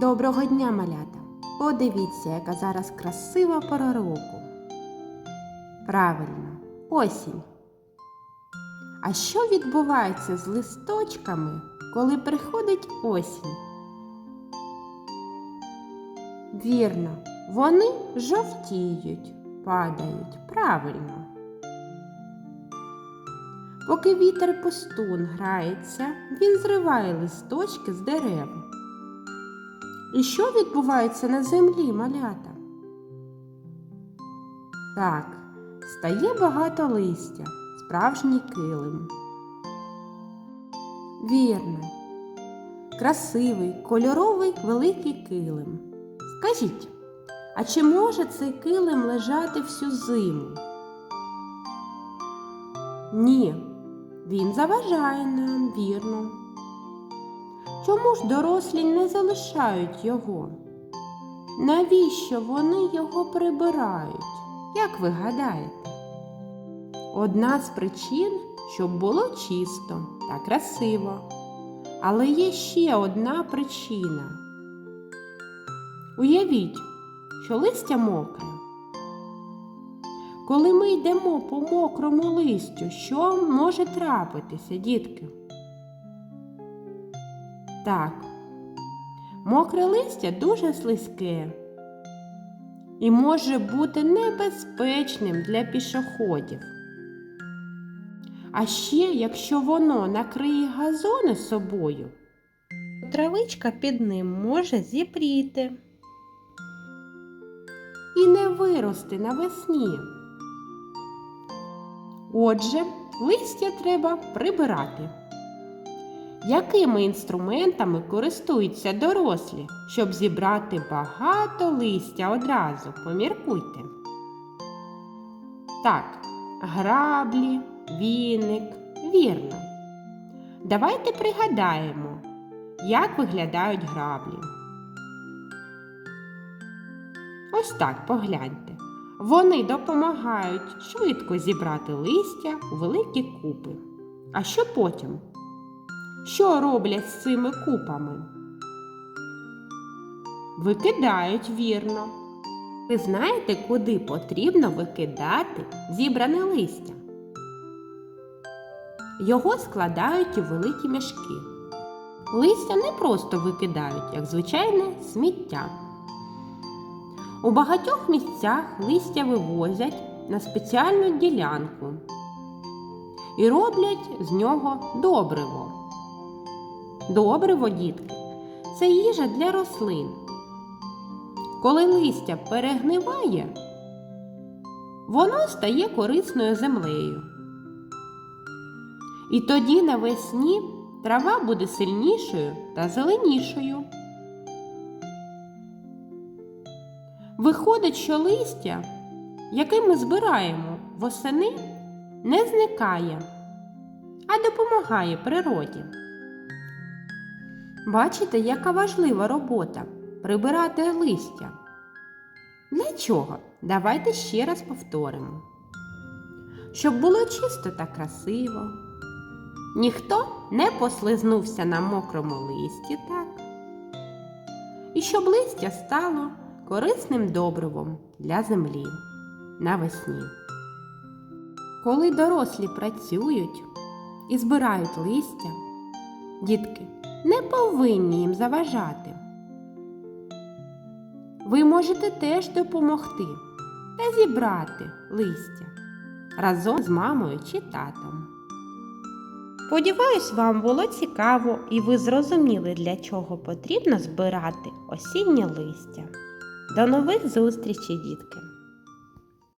Доброго дня, малята! Подивіться, яка зараз красива пора року. Правильно, осінь. А що відбувається з листочками, коли приходить осінь? Вірно, вони жовтіють, падають. Правильно. Поки вітер пустун грається, він зриває листочки з дерев. І що відбувається на землі, малята? Так, стає багато листя, справжній килим. Вірно, красивий, кольоровий великий килим. Скажіть, а чи може цей килим лежати всю зиму? Ні, він заважає нам, вірно. Чому ж дорослі не залишають його? Навіщо вони його прибирають? Як ви гадаєте? Одна з причин, щоб було чисто та красиво. Але є ще одна причина. Уявіть, що листя мокре. Коли ми йдемо по мокрому листю, що може трапитися, дітки? Так, мокре листя дуже слизьке і може бути небезпечним для пішоходів. А ще, якщо воно накриє газони собою, травичка під ним може зіпріти і не вирости навесні. Отже, листя треба прибирати. Якими інструментами користуються дорослі, щоб зібрати багато листя одразу? Поміркуйте. Так, граблі, віник, вірно. Давайте пригадаємо, як виглядають граблі. Ось так погляньте. Вони допомагають швидко зібрати листя у великі купи. А що потім? Що роблять з цими купами? Викидають вірно. Ви знаєте, куди потрібно викидати зібране листя? Його складають у великі мішки. Листя не просто викидають, як звичайне сміття. У багатьох місцях листя вивозять на спеціальну ділянку і роблять з нього добриво. Добриво, дітки, це їжа для рослин. Коли листя перегниває, воно стає корисною землею. І тоді навесні трава буде сильнішою та зеленішою. Виходить, що листя, яке ми збираємо восени, не зникає, а допомагає природі. Бачите, яка важлива робота прибирати листя. Для чого? Давайте ще раз повторимо. Щоб було чисто та красиво. Ніхто не послизнувся на мокрому листі, так? І щоб листя стало корисним добривом для землі навесні. Коли дорослі працюють і збирають листя, дітки не повинні їм заважати. Ви можете теж допомогти та зібрати листя разом з мамою чи татом. Сподіваюсь, вам було цікаво і ви зрозуміли, для чого потрібно збирати осіннє листя. До нових зустрічей, дітки!